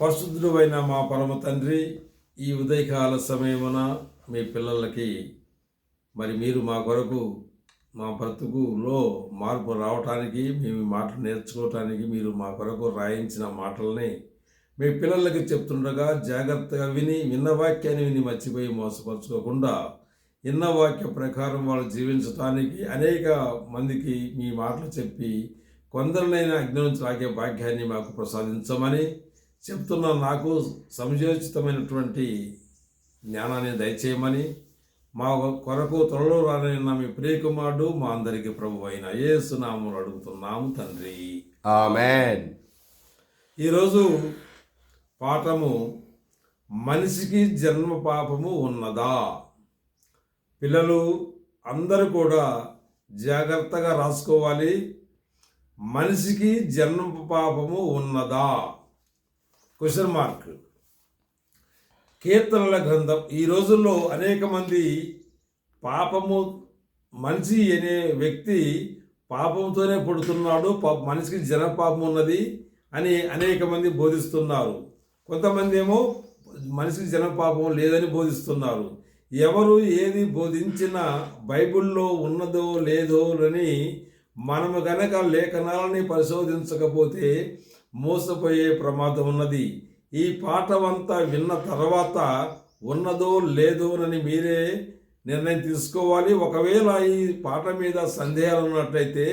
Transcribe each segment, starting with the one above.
పరిశుద్ధుడు అయిన మా పరమ తండ్రి ఈ ఉదయకాల సమయమున మీ పిల్లలకి మరి మీరు మా కొరకు మా బ్రతుకులో మార్పు రావటానికి మేము మాటలు నేర్చుకోవటానికి మీరు మా కొరకు రాయించిన మాటల్ని మీ పిల్లలకి చెప్తుండగా జాగ్రత్తగా విని విన్న వాక్యాన్ని విని మర్చిపోయి మోసపరచుకోకుండా విన్న వాక్య ప్రకారం వాళ్ళు జీవించటానికి అనేక మందికి మీ మాటలు చెప్పి కొందరినైనా అగ్ని నుంచి రాగే భాగ్యాన్ని మాకు ప్రసాదించమని చెప్తున్న నాకు సమయోచితమైనటువంటి జ్ఞానాన్ని దయచేయమని మా కొరకు త్వరలో రానైన మీ ప్రియకుమారుడు మా అందరికీ ప్రభు అయిన ఏసునామములు అడుగుతున్నాము తండ్రి. ఆమెన్. ఈరోజు పాఠము మనిషికి జన్మ పాపము ఉన్నదా? పిల్లలు అందరూ కూడా జాగ్రత్తగా రాసుకోవాలి. మనిషికి జన్మ పాపము ఉన్నదా? క్వశ్చన్ మార్క్ కీర్తనల గ్రంథం. ఈ రోజుల్లో అనేక మంది పాపము మనిషి అనే వ్యక్తి పాపంతోనే పుడుతున్నాడు పాప మనిషికి జనపాపం ఉన్నది అని అనేక మంది బోధిస్తున్నారు. కొంతమంది ఏమో మనిషికి జనపాపం లేదని బోధిస్తున్నారు. ఎవరు ఏది బోధించినా బైబిల్లో ఉన్నదో లేదో అని మనము గనక లేఖనాలని పరిశోధించకపోతే మోసపోయే ప్రమాదం ఉన్నది. ఈ పాఠమంతా విన్న తర్వాత ఉన్నదో లేదోనని మీరే నిర్ణయం తీసుకోవాలి. ఒకవేళ ఈ పాట మీద సందేహాలు ఉన్నట్లయితే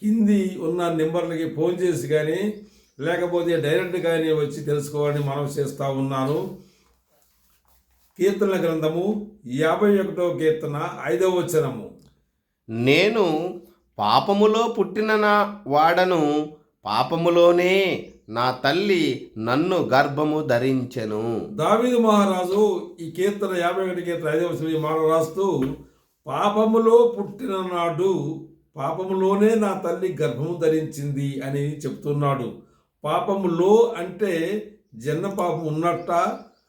కింది ఉన్న నెంబర్లకి ఫోన్ చేసి కానీ లేకపోతే డైరెక్ట్ కానీ వచ్చి తెలుసుకోవాలని మనం చేస్తూ ఉన్నాను. కీర్తన గ్రంథము యాభై ఒకటో కీర్తన ఐదవ వచనము. నేను పాపములో పుట్టిన నా వాడను పాపములోనే నా తల్లి నన్ను గర్భము ధరించెను. దావీదు మహారాజు ఈ కీర్తన యాభై ఒకటి కీర్తన ఐదవ మాట రాస్తూ పాపములో పుట్టిన నాడు పాపములోనే నా తల్లి గర్భము ధరించింది అని చెప్తున్నాడు. పాపములో అంటే జన్మ పాపం ఉన్నట్ట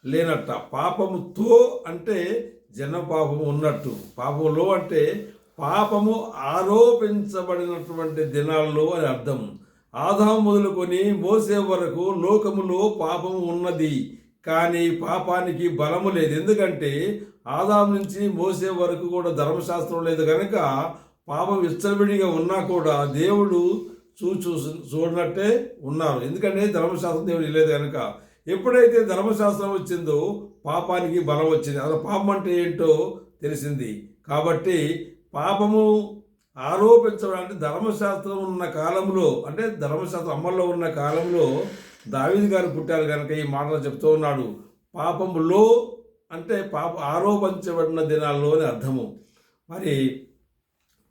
లేనట్ట. పాపముతో అంటే జన్మ పాపము ఉన్నట్టు. పాపములో అంటే పాపము ఆరోపించబడినటువంటి దినాల్లో అని అర్థం. ఆదాం మొదలుకొని మోసే వరకు లోకములో పాపము ఉన్నది. కానీ పాపానికి బలము లేదు. ఎందుకంటే ఆదాం నుంచి మోసే వరకు కూడా ధర్మశాస్త్రం లేదు కనుక పాపం విచ్చలవిడిగా ఉన్నా కూడా దేవుడు చూ చూ చూడనట్టే ఉన్నారు. ఎందుకంటే ధర్మశాస్త్రం దేవుడు లేదు కనుక ఎప్పుడైతే ధర్మశాస్త్రం వచ్చిందో పాపానికి బలం వచ్చింది. అసలు పాపం అంటే ఏంటో తెలిసింది. కాబట్టి పాపము ఆరోపించడం అంటే ధర్మశాస్త్రం ఉన్న కాలంలో అంటే ధర్మశాస్త్రం అమల్లో ఉన్న కాలంలో దావీదు గారు పుట్టారు కనుక ఈ మాటలు చెప్తూ ఉన్నాడు. పాపములో అంటే పాప ఆరోపించబడిన దినాల్లో అని అర్థము. మరి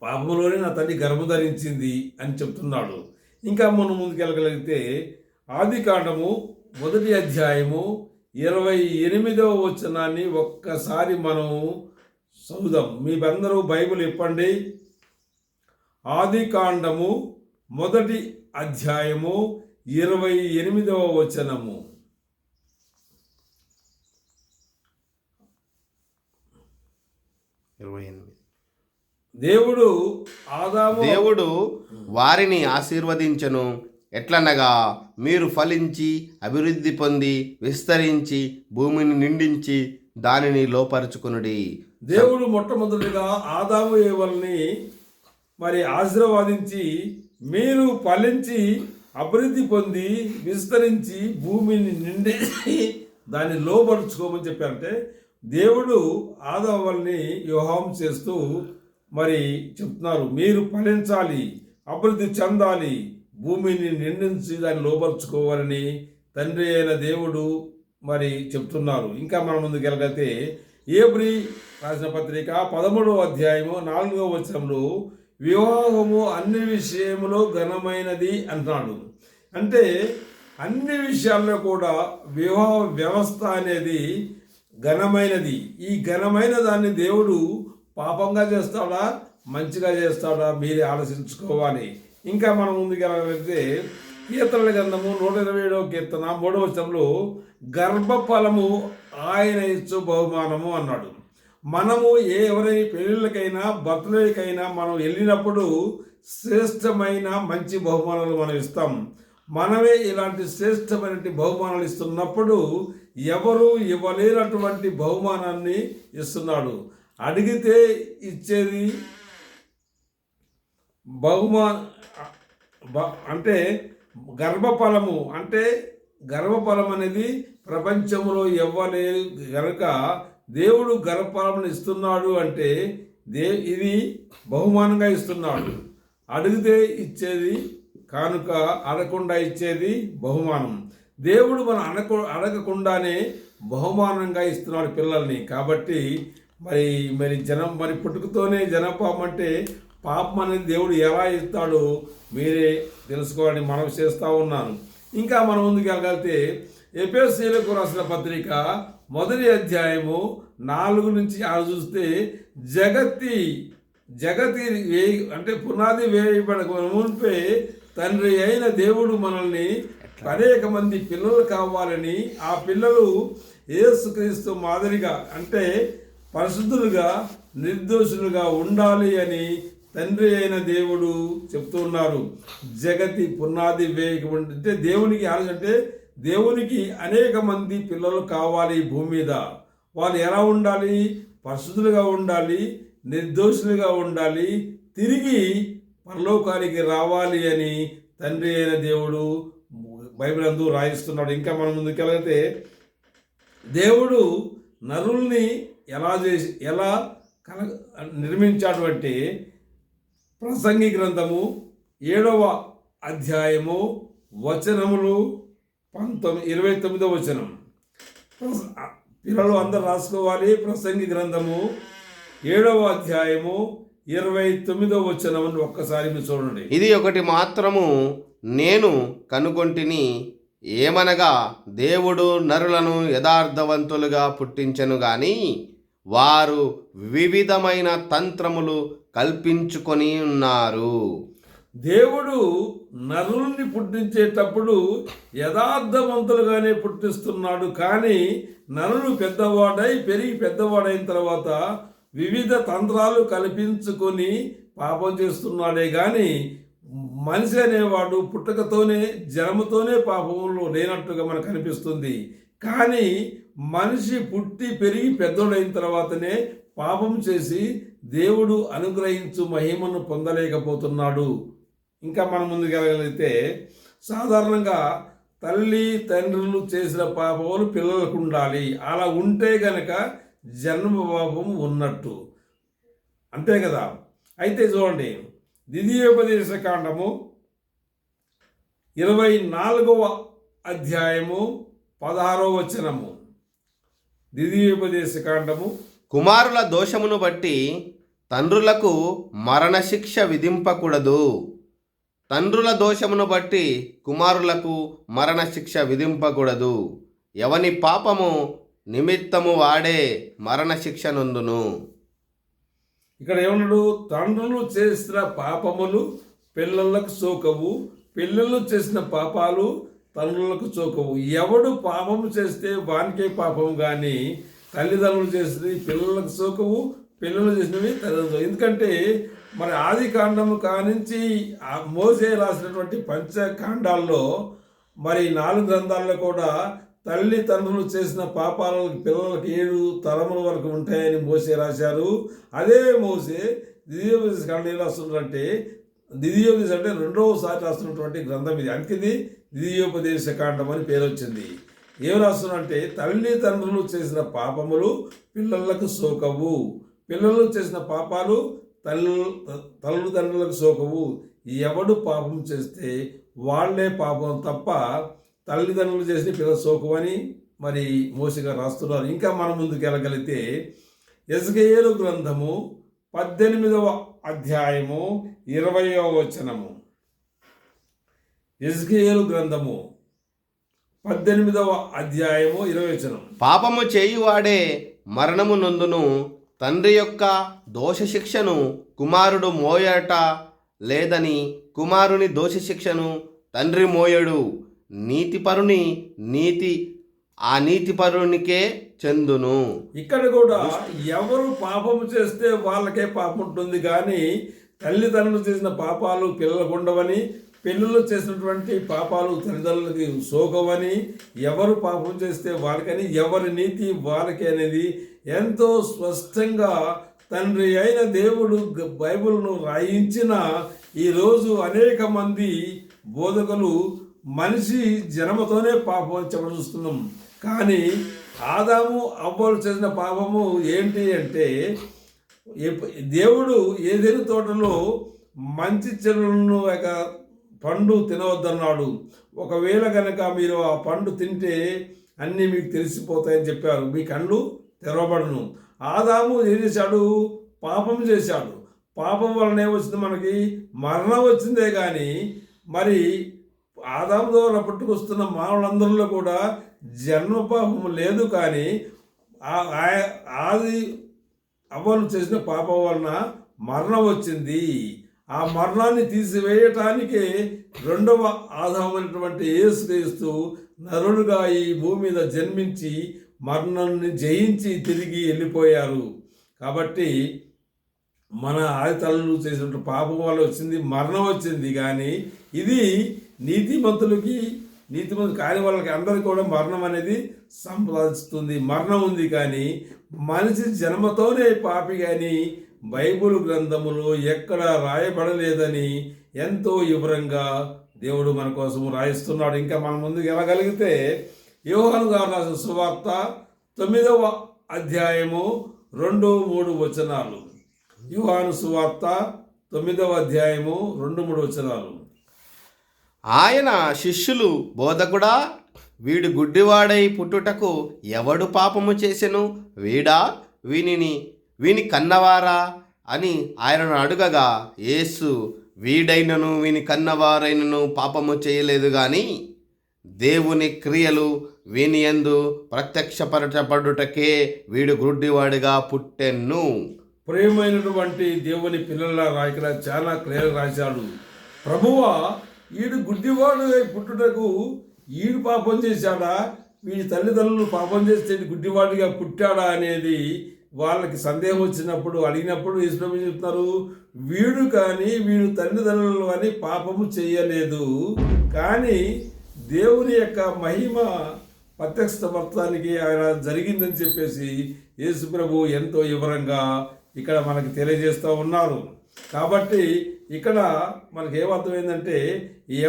పాపములోనే నా తల్లి గర్భం ధరించింది అని చెప్తున్నాడు. ఇంకా మనం ముందుకెళ్ళగలిగితే ఆది కాండము మొదటి అధ్యాయము ఇరవై ఎనిమిదవ వచనాన్ని ఒక్కసారి మనం చదుదాం మీరందరూ బైబిల్ ఇప్పండి. ఆది కాండము మొదటి అధ్యాయము ఇరవై ఎనిమిదవ వచనము. ఇరవై ఎనిమిది. దేవుడు ఆదాము దేవుడు వారిని ఆశీర్వదించను. ఎట్లనగా మీరు ఫలించి అభివృద్ధి పొంది విస్తరించి భూమిని నిండించి దానిని లోపరుచుకునుడి. దేవుడు మొట్టమొదటిగా ఆదాము ఏవల్ని మరి ఆశీర్వాదించి మీరు ఫలించి అభివృద్ధి పొంది విస్తరించి భూమిని నిండేసి దాన్ని లోపరుచుకోమని చెప్పారంటే దేవుడు ఆదవల్ని వివాహం చేస్తూ మరి చెప్తున్నారు. మీరు ఫలించాలి అభివృద్ధి చెందాలి భూమిని నిండించి దాన్ని లోపరుచుకోవాలని తండ్రి అయిన దేవుడు మరి చెప్తున్నారు. ఇంకా మనం ముందుకు వెళ్ళగలిగితే ఏబ్రి రాసిన పత్రిక పదమూడవ అధ్యాయము నాలుగవ వచనంలో వివాహము అన్ని విషయములో ఘనమైనది అంటున్నాడు అంటే అన్ని విషయాల్లో కూడా వివాహ వ్యవస్థ అనేది ఘనమైనది. ఈ ఘనమైన దాన్ని దేవుడు పాపంగా చేస్తాడా? మంచిగా చేస్తాడా? మీరే ఆలోచించుకోవాలి. ఇంకా మనం ముందుకెళ్ళగలిగితే కీర్తనల గ్రంథము నూట ఇరవై ఏడవ కీర్తన మూడవ చంలో గర్భఫలము ఆయన ఇచ్చు బహుమానము అన్నాడు. మనము ఏ ఎవరైనా పెళ్ళిళ్ళకైనా బర్త్డేకైనా మనం వెళ్ళినప్పుడు శ్రేష్టమైన మంచి బహుమానాలు మనం ఇస్తాం. మనమే ఇలాంటి శ్రేష్టమైన బహుమానాలు ఇస్తున్నప్పుడు ఎవరు ఇవ్వలేనటువంటి బహుమానాన్ని ఇస్తున్నాడు. అడిగితే ఇచ్చేది బహుమా అంటే గర్భఫలము అంటే గర్భఫలం అనేది ప్రపంచంలో ఇవ్వలేదు కనుక దేవుడు గర్భఫలమును ఇస్తున్నాడు అంటే దే ఇది బహుమానంగా ఇస్తున్నాడు. అడిగితే ఇచ్చేది కానుక అడగకుండా ఇచ్చేది బహుమానం. దేవుడు మనం అడగ అడగకుండానే బహుమానంగా ఇస్తున్నాడు పిల్లల్ని. కాబట్టి మరి మరి జనం మరి పుట్టుకతోనే జనపాపం అంటే పాపం అనేది దేవుడు ఎలా ఇస్తాడో మీరే తెలుసుకోవాలని మనం చేస్తూ ఉన్నాను. ఇంకా మనం ముందుకు వెళ్ళగలిగితే ఎపిఎస్సీలకు రాసిన పత్రిక మొదటి అధ్యాయము నాలుగు నుంచి ఆరు చూస్తే జగతి జగతి వే అంటే పునాది వేయబడక మునిపే తండ్రి అయిన దేవుడు మనల్ని అనేక మంది పిల్లలు కావాలని ఆ పిల్లలు ఏసుక్రీస్తు మాదిరిగా అంటే పరిశుద్ధులుగా నిర్దోషులుగా ఉండాలి అని తండ్రి అయిన దేవుడు చెప్తున్నారు జగతి పునాది వేయక అంటే దేవునికి అంటే దేవునికి అనేక మంది పిల్లలు కావాలి భూమి మీద. వాళ్ళు ఎలా ఉండాలి? పరిశుద్ధులుగా ఉండాలి? నిర్దోషులుగా ఉండాలి? తిరిగి పరలోకానికి రావాలి అని తండ్రి అయిన దేవుడు బైబిల్ అందు రాయిస్తున్నాడు. ఇంకా మనం ముందుకెళ్ళితే దేవుడు నరుల్ని ఎలా చేసి ఎలా కన నిర్మించాడు అంటే ప్రసంగి గ్రంథము ఏడవ అధ్యాయము వచనములు పంతొమ్మిది ఇరవై తొమ్మిదో వచనం. పిల్లలు అందరు రాసుకోవాలి ప్రసంగి గ్రంథము ఏడవ అధ్యాయము ఇరవై తొమ్మిదో వచనం అని ఒక్కసారి మీరు చూడండి. ఇది ఒకటి మాత్రము నేను కనుగొంటిని ఏమనగా దేవుడు నరులను యథార్థవంతులుగా పుట్టించెను గాని వారు వివిధమైన తంత్రములు కల్పించుకొని ఉన్నారు. దేవుడు నరుల్ని పుట్టించేటప్పుడు యథార్థవంతులుగానే పుట్టిస్తున్నాడు. కానీ నరులు పెద్దవాడై పెరిగి పెద్దవాడైన తర్వాత వివిధ తంత్రాలు కల్పించుకొని పాపం చేస్తున్నాడే. కానీ మనిషి అనేవాడు పుట్టకతోనే జన్మతోనే పాపంలో లేనట్టుగా మనకు అనిపిస్తుంది. కానీ మనిషి పుట్టి పెరిగి పెద్దోడైన తర్వాతనే పాపం చేసి దేవుడు అనుగ్రహించు మహిమను పొందలేకపోతున్నాడు. ఇంకా మనం ముందుకెళ్ళగలిగితే సాధారణంగా తల్లి తండ్రులు చేసిన పాపములు పిల్లలకు ఉండాలి. అలా ఉంటే గనక జన్మ పాపం ఉన్నట్టు. అంతే కదా? అయితే చూడండి ద్వితీయోపదేశ కాండము ఇరవై నాలుగవ అధ్యాయము పదహారవ వచనము. ద్వితీయోపదేశ కాండము కుమారుల దోషమును బట్టి తండ్రులకు మరణశిక్ష విధింపకూడదు. తండ్రుల దోషమును బట్టి కుమారులకు మరణశిక్ష విధింపకూడదు. ఎవని పాపము నిమిత్తము వాడే మరణశిక్ష నందును. ఇక్కడ ఏమన్నాడు? తండ్రులు చేసిన పాపములు పిల్లలకు సోకవు. పిల్లలు చేసిన పాపాలు తండ్రులకు చోకవు ఎవడు పాపము చేస్తే వానికే పాపం కానీ తల్లిదండ్రులు చేసినవి పిల్లలకు సోకవు. పిల్లలు చేసినవి తల్లిదండ్రులు ఎందుకంటే మరి ఆది కాండము కానించి మోసే రాసినటువంటి పంచకాండాల్లో మరి నాలుగు గ్రంథాల్లో కూడా తల్లి తండ్రులు చేసిన పాపాలకు పిల్లలకు ఏడు తరముల వరకు ఉంటాయని మోసే రాశారు. అదే మోసే ద్వితీయోపదేశ కాండం ఏం రాస్తున్నారంటే ద్వితీయోపదేశం అంటే రెండవసారి రాస్తున్నటువంటి గ్రంథం ఇది. అందుకే ఇది ద్వితీయోపదేశ కాండం అని పేరు వచ్చింది ఏం రాస్తున్నంటే తల్లి తండ్రులు చేసిన పాపములు పిల్లలకు సోకవు పిల్లలు చేసిన పాపాలు తల్లు తల్లిదండ్రులకు సోకవు. ఎవడు పాపం చేస్తే వాళ్ళే పాపం తప్ప తల్లిదండ్రులు చేసిన పిల్లల సోకమని మరి మోసిగా రాస్తున్నారు. ఇంకా మనం ముందుకు వెళ్ళగలిగితే ఎస్గేలు గ్రంథము పద్దెనిమిదవ అధ్యాయము ఇరవయో వచనము. ఎస్గేలు గ్రంథము పద్దెనిమిదవ అధ్యాయము ఇరవై వచనం పాపము చేయువాడే మరణము నందును తండ్రి యొక్క దోషశిక్షను కుమారుడు మోయట లేదని కుమారుని దోషశిక్షను తండ్రి మోయడు. నీతిపరుని నీతి ఆ నీతిపరునికే చెందును. ఇక్కడ కూడా ఎవరు పాపం చేస్తే వాళ్ళకే పాపం ఉంటుంది కానీ తల్లిదండ్రులు చేసిన పాపాలు పిల్లలకు ఉండవని పిల్లలు చేసినటువంటి పాపాలు తల్లిదండ్రులకి శోకమని ఎవరు పాపం చేస్తే వాళ్ళకని ఎవరి నీతి వాళ్ళకి అనేది ఎంతో స్పష్టంగా తండ్రి అయిన దేవుడు బైబిల్ను రాయించిన ఈరోజు అనేక మంది బోధకులు మనిషి జన్మతోనే పాపం అని చెప్పడం కానీ ఆదాము అవ్వలు చేసిన పాపము ఏంటి అంటే దేవుడు ఏదైనా తోటలో మంచి చెరువులను యొక్క పండు తినవద్దన్నాడు. ఒకవేళ కనుక మీరు ఆ పండు తింటే అన్నీ మీకు తెలిసిపోతాయని చెప్పారు. మీ కళ్ళు తెరవబడను. ఆదాము ఏం చేశాడు? పాపం చేశాడు. పాపం వలనే వచ్చింది మనకి మరణం వచ్చిందే కానీ మరి ఆదాము ద్వారా పుట్టుకొస్తున్న మానవులందరిలో కూడా జన్మ పాపం లేదు కానీ ఆ- ఆది అవ్వలు చేసిన పాపం వలన మరణం వచ్చింది. ఆ మరణాన్ని తీసివేయటానికి రెండవ ఆధారమైనటువంటి యేసుక్రీస్తు నరుడుగా ఈ భూమి మీద జన్మించి మరణాన్ని జయించి తిరిగి వెళ్ళిపోయారు. కాబట్టి మన ఆది తల్లులు చేసినట్టు పాపం వల్ల వచ్చింది మరణం వచ్చింది. కానీ ఇది నీతిమంతులకి నీతిమంతులు కాని వాళ్ళకి అందరికీ కూడా మరణం అనేది సంపాదిస్తుంది మరణం ఉంది కానీ మనిషి జన్మతోనే పాపి కానీ బైబుల్ గ్రంథములో ఎక్కడ రాయబడలేదని ఎంతో వివరంగా దేవుడు మన కోసం రాయిస్తున్నాడు. ఇంకా మన ముందుకు వెళ్ళగలిగితే యోహాను గారు రాసిన సువార్త తొమ్మిదవ అధ్యాయము రెండు మూడు వచనాలు. యోహాను సువార్త తొమ్మిదవ అధ్యాయము రెండు మూడు వచనాలు. ఆయన శిష్యులు బోధకుడా వీడు గుడ్డివాడై పుట్టుటకు ఎవడు పాపము చేసెను? వీడా వీనిని వీని కన్నవారా అని ఆయనను అడుగగా యేసు వీడైనను వీని కన్నవారైనను పాపము చేయలేదు కానీ దేవుని క్రియలు వీని యందు ప్రత్యక్షపరచబడుటకే వీడు గుడ్డివాడిగా పుట్టెన్ను. ప్రేమైనటువంటి దేవుని పిల్లల రాయకరా చాలా క్రియలు రాశాడు. ప్రభువా ఈడు గుడ్డివాడు పుట్టుటకు ఈడు పాపం చేశాడా? వీడి తల్లిదండ్రులు పాపం చేస్తే గుడ్డివాడిగా పుట్టాడా అనేది వాళ్ళకి సందేహం వచ్చినప్పుడు అడిగినప్పుడు ఈశ్వరం చెప్తున్నారు వీడు కానీ వీడు తల్లిదండ్రులు కానీ పాపము చేయలేదు. కానీ దేవుని యొక్క మహిమ ప్రత్యక్షపరచడానికి ఆయన జరిగిందని చెప్పేసి యేసు ప్రభు ఎంతో వివరంగా ఇక్కడ మనకి తెలియజేస్తూ ఉన్నారు. కాబట్టి ఇక్కడ మనకి ఏమర్థమైందంటే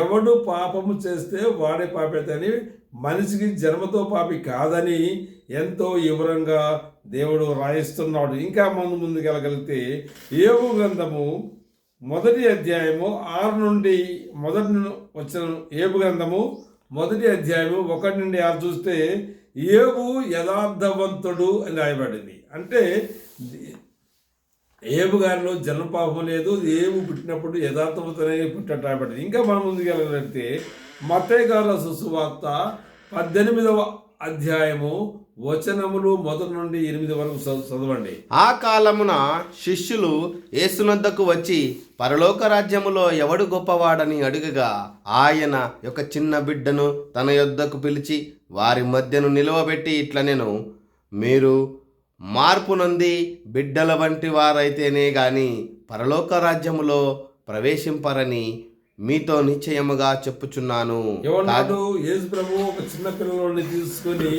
ఎవడు పాపము చేస్తే వాడే పాపేతని మనిషికి జన్మతో పాపి కాదని ఎంతో వివరంగా దేవుడు రాయిస్తున్నాడు. ఇంకా ముందు ముందుకు వెళ్ళగలిగితే ఏవు గ్రంథము మొదటి అధ్యాయము ఆరు నుండి మొదటి వచ్చిన ఏబు గ్రంథము మొదటి అధ్యాయము ఒకటి నుండి ఆరు చూస్తే ఏబు యథార్థవంతుడు అని రాయబడింది. అంటే ఏబు గారిలో జన్మపాపం లేదు ఏబు పుట్టినప్పుడు యథార్థవంతునే పుట్టినట్టు రాయబడింది. ఇంకా మనం ముందుకు వెళ్ళగలిగితే మత్తయ్య గారు పద్దెనిమిదవ అధ్యాయము వచనములు మొదటి నుండి ఎనిమిది వరకు చదువు- చదవండి. ఆ కాలమున శిష్యులు యేసునద్దకు వచ్చి పరలోక రాజ్యములో ఎవడు గొప్పవాడని అడుగగా ఆయన యొక్క చిన్న బిడ్డను తన యొద్దకు పిలిచి వారి మధ్యను నిలువబెట్టి ఇట్ల నేను మీరు మార్పు నొంది బిడ్డల వంటి వారైతేనే గాని పరలోక రాజ్యములో ప్రవేశింపరని మీతో నిశ్చయముగా చెప్పుచున్నాను. యేసు ప్రభు ఒక చిన్న పిల్లలని తీసుకొని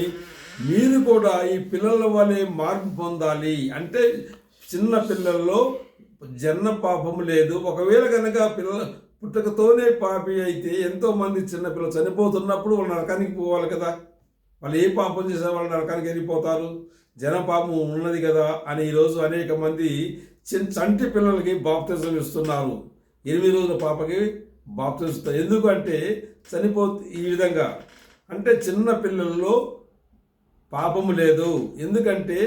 మీరు కూడా ఈ పిల్లల వలె మార్పు పొందాలి. అంటే చిన్న పిల్లల్లో జన్మ పాపము లేదు. ఒకవేళ కనుక పిల్లల పుట్టకతోనే పాపి అయితే ఎంతోమంది చిన్నపిల్లలు చిన్న పిల్లలు చనిపోతున్నప్పుడు వాళ్ళు నరకానికి పోవాలి కదా. వాళ్ళు ఏ పాపం చేసిన వాళ్ళు నరకానికి వెళ్ళిపోతారు. జన పాపం ఉన్నది కదా అని ఈరోజు అనేక మంది చిన్న చంటి పిల్లలకి బాప్తిజం ఇస్తున్నారు. ఎనిమిది రోజుల పాపకి బాప్తిజం ఇస్తారు ఎందుకంటే చనిపో ఈ విధంగా అంటే చిన్న పిల్లల్లో పాపము లేదు. ఎందుకంటే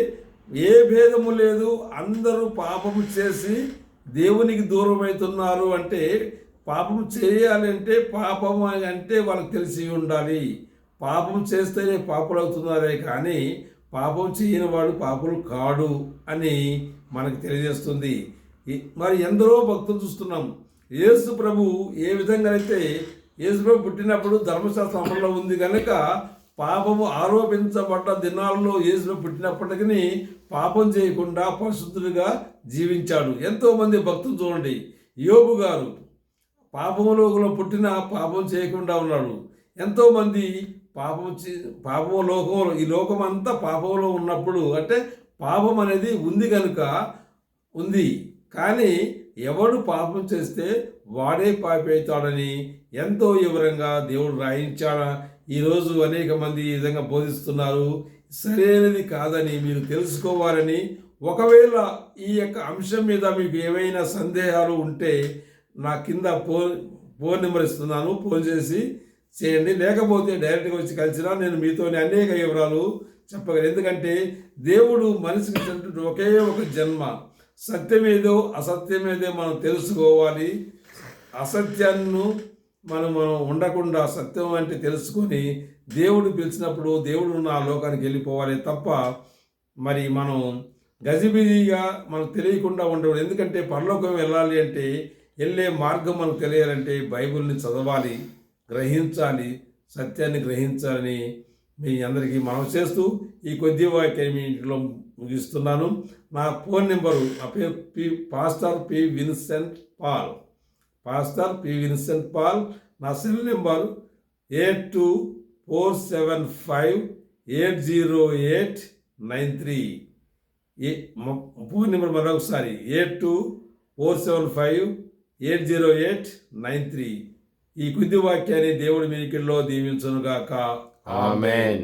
ఏ భేదము లేదు. అందరూ పాపము చేసి దేవునికి దూరం అవుతున్నారు అంటే పాపం చేయాలంటే పాపం అని అంటే వాళ్ళకి తెలిసి ఉండాలి. పాపం చేస్తేనే పాపులు అవుతున్నారే కానీ పాపం చేయని వాడు పాపులు కాడు అని మనకు తెలియజేస్తుంది. మరి ఎందరో భక్తులు చూస్తున్నాం. యేసు ప్రభు ఏ విధంగా అయితే యేసు ప్రభు పుట్టినప్పుడు ధర్మశాస్త్రం అమల్లో ఉంది కనుక పాపము ఆరోపించబడ్డ దినాల్లో యేసు పుట్టినప్పటికీ పాపం చేయకుండా పరిశుద్ధుడిగా జీవించాడు. ఎంతోమంది భక్తులు చూడండి. యోబు గారు పాపములోకంలో పుట్టిన పాపం చేయకుండా ఉన్నాడు. ఎంతోమంది పాపం చే- పాపము లోకంలో ఈ లోకం అంతా పాపంలో ఉన్నప్పుడు అంటే పాపం అనేది ఉంది కనుక ఉంది. కానీ ఎవడు పాపం చేస్తే వాడే పాపి అవుతాడని ఎంతో వివరంగా దేవుడు రాయించాడా? ఈరోజు అనేక మంది ఈ విధంగా బోధిస్తున్నారు. సరైనది కాదని మీరు తెలుసుకోవాలని ఒకవేళ ఈ యొక్క అంశం మీద మీకు ఏమైనా సందేహాలు ఉంటే నా కింద ఫోన్ ఫోన్ నెంబర్ ఇస్తున్నాను. ఫోన్ చేసి చేయండి. లేకపోతే డైరెక్ట్గా వచ్చి కలిసినా నేను మీతోనే అనేక వివరాలు చెప్పగలను. ఎందుకంటే దేవుడు మనిషికి ఇచ్చినటువంటి ఒకే ఒక జన్మ. సత్యమేదో అసత్యమేదో మనం తెలుసుకోవాలి. అసత్యాన్ని మనం మనం ఉండకుండా సత్యం అంటే తెలుసుకొని దేవుడు పిలిచినప్పుడు దేవుడు నా లోకానికి వెళ్ళిపోవాలి తప్ప మరి మనం గజిబిజిగా మనకు తెలియకుండా ఉండవు ఎందుకంటే పరలోకం వెళ్ళాలి అంటే వెళ్ళే మార్గం మనకు తెలియాలంటే బైబిల్ని చదవాలి గ్రహించాలి సత్యాన్ని గ్రహించాలని మీ అందరికీ మనం చేస్తూ ఈ కొద్ది వాక్యం మీ ఇంట్లో ముగిస్తున్నాను. నా ఫోన్ నెంబరు నా పేరు P pastor P Vincent Paul. Pastor P. Vincent Paul నా cell number eight two four seven five eight zero eight nine three. ఏ ఫోన్ నెంబర్ మరొకసారి eight two four seven five eight zero eight nine three. ఈ కొద్ది వాక్యాన్ని దేవుడి మీకిల్లో దీవించనుగాక. Amen.